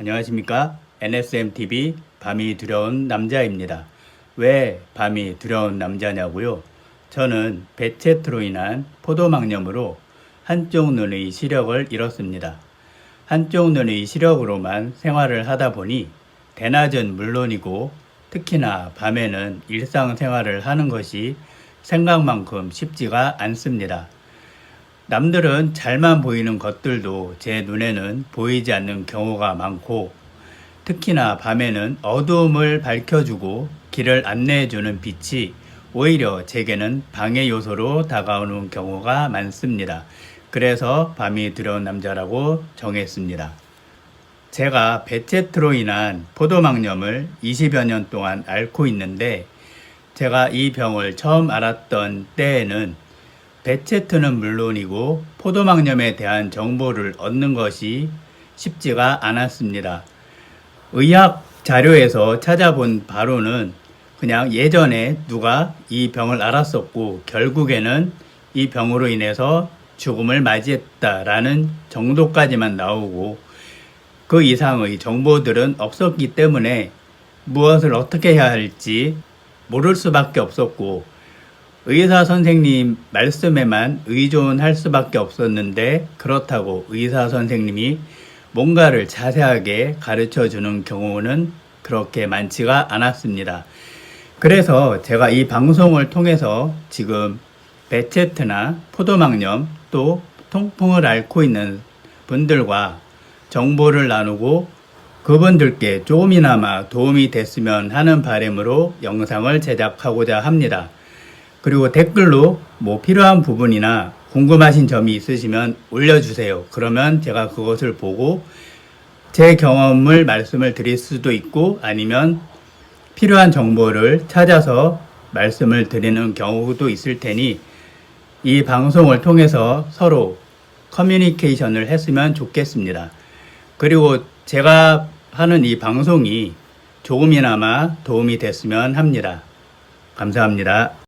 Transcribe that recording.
안녕하십니까? NSMTV 밤이 두려운 남자입니다. 왜 밤이 두려운 남자냐고요? 저는 배체트로 인한 포도막염으로 한쪽 눈의 시력을 잃었습니다. 한쪽 눈의 시력으로만 생활을 하다 보니 대낮은 물론이고 특히나 밤에는 일상생활을 하는 것이 생각만큼 쉽지가 않습니다. 남들은 잘만 보이는 것들도 제 눈에는 보이지 않는 경우가 많고 특히나 밤에는 어두움을 밝혀주고 길을 안내해주는 빛이 오히려 제게는 방해 요소로 다가오는 경우가 많습니다. 그래서 밤이 두려운 남자라고 정했습니다. 제가 베체트로 인한 포도막염을 20여 년 동안 앓고 있는데 제가 이 병을 처음 알았던 때에는 베체트는 물론이고 포도막염에 대한 정보를 얻는 것이 쉽지가 않았습니다. 의학 자료에서 찾아본 바로는 그냥 예전에 누가 이 병을 앓았었고 결국에는 이 병으로 인해서 죽음을 맞이했다라는 정도까지만 나오고 그 이상의 정보들은 없었기 때문에 무엇을 어떻게 해야 할지 모를 수밖에 없었고 의사 선생님 말씀에만 의존할 수밖에 없었는데 그렇다고 의사 선생님이 뭔가를 자세하게 가르쳐 주는 경우는 그렇게 많지가 않았습니다. 그래서 제가 이 방송을 통해서 지금 베체트나 포도막염 또 통풍을 앓고 있는 분들과 정보를 나누고 그분들께 조금이나마 도움이 됐으면 하는 바람으로 영상을 제작하고자 합니다. 그리고 댓글로 뭐 필요한 부분이나 궁금하신 점이 있으시면 올려주세요. 그러면 제가 그것을 보고 제 경험을 말씀을 드릴 수도 있고 아니면 필요한 정보를 찾아서 말씀을 드리는 경우도 있을 테니 이 방송을 통해서 서로 커뮤니케이션을 했으면 좋겠습니다. 그리고 제가 하는 이 방송이 조금이나마 도움이 됐으면 합니다. 감사합니다.